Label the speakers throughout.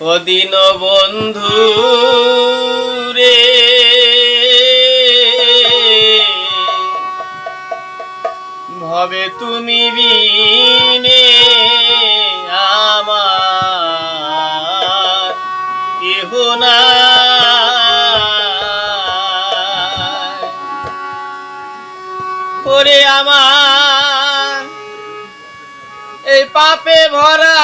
Speaker 1: অদিন বন্ধু রে। ভবে তুমি বিনে আমার কেহ না ওরে আমার এই পাপে ভরা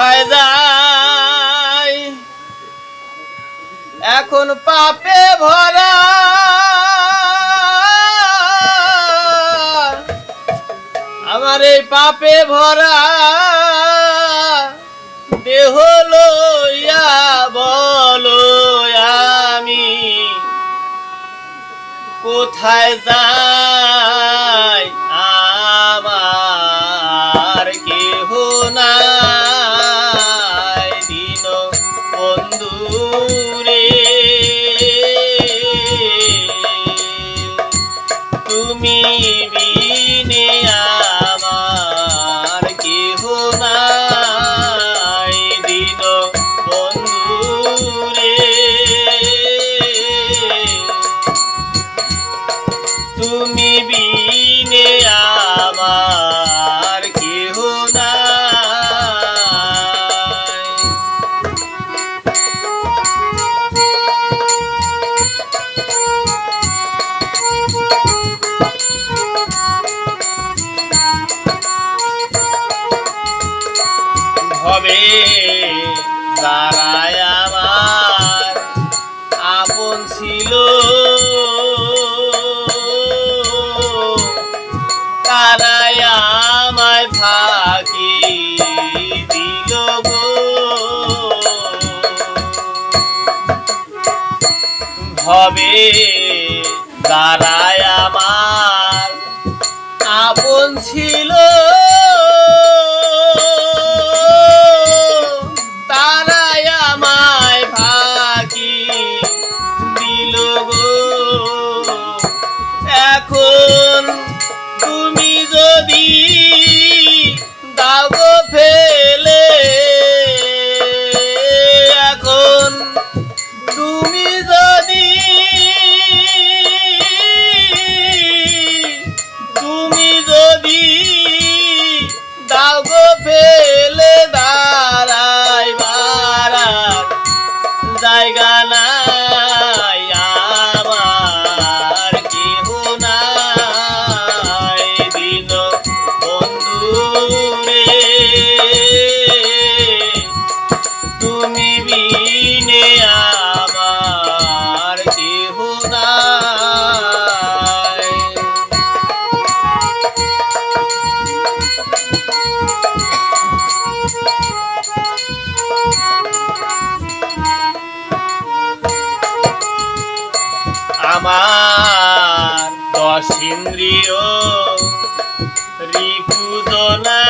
Speaker 1: কোথায় এখন পাপে ভরা। আমার এই পাপে ভরা দেহ লইয়া বলো আমি। কোথায় যাই? হবে। যারাই আমার আপন ছিল। তারাই আমায় ফাঁকি দিল হবে দাঁড়ায় আমার আপন ছিল। দাও গো ফেলে দাঁড়াই ইন্দ্রিয় রিপুজনা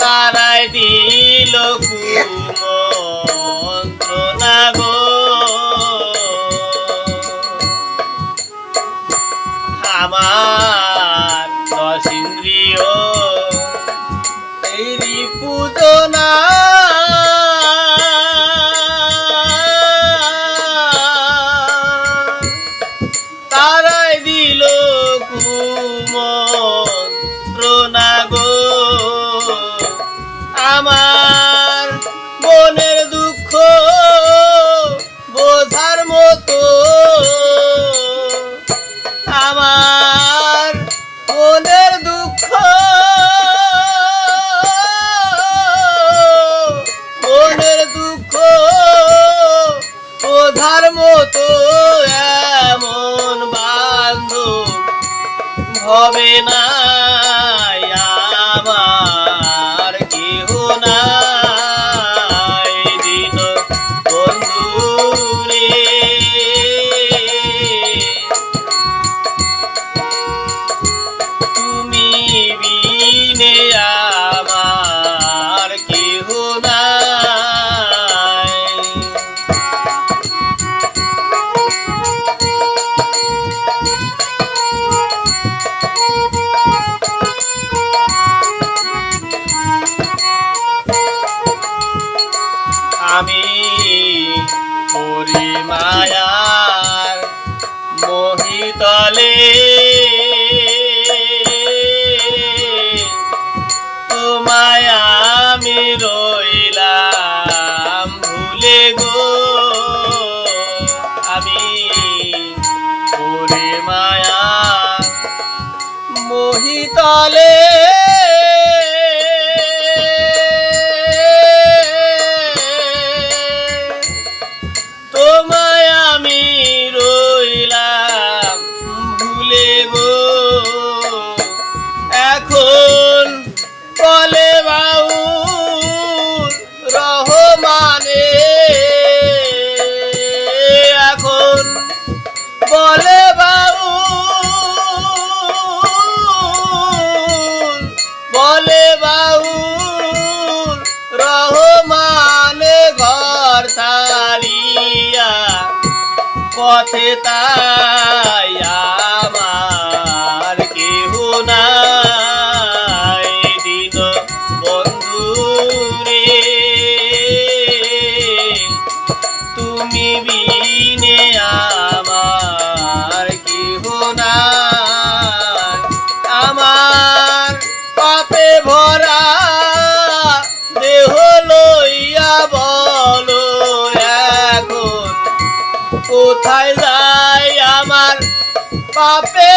Speaker 1: তারাই দিল আমার আমার মনের দুঃখ। মনের দুঃখ ওধার মতো এমন বান্ধব হবে না। কালে তোমায় আমি রইলাম গো। আমি মায়া মোহিতলে পথে তাই পাপে